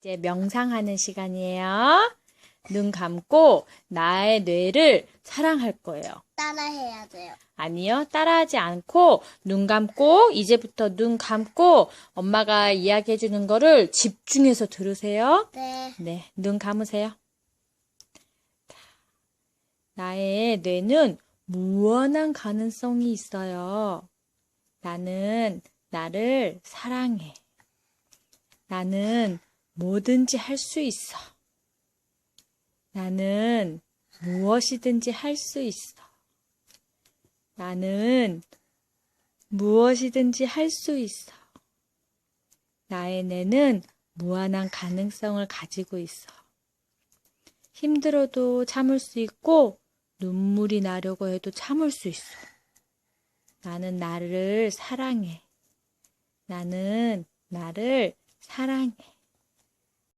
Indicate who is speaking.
Speaker 1: 이제 명상하는 시간이에요. 눈 감고 나의 뇌를 사랑할 거예요.
Speaker 2: 따라해야 돼요.
Speaker 1: 아니요, 따라하지 않고 눈 감고 이제부터 눈 감고 엄마가 이야기해 주는 거를 집중해서 들으세요.
Speaker 2: 네.
Speaker 1: 네, 눈 감으세요. 자, 나의 뇌는 무한한 가능성이 있어요. 나는 나를 사랑해. 나는 뭐든지 할 수 있어. 나는 무엇이든지 할 수 있어. 나는 무엇이든지 할 수 있어. 나의 뇌는 무한한 가능성을 가지고 있어. 힘들어도 참을 수 있고 눈물이 나려고 해도 참을 수 있어. 나는 나를 사랑해. 나는 나를 사랑해.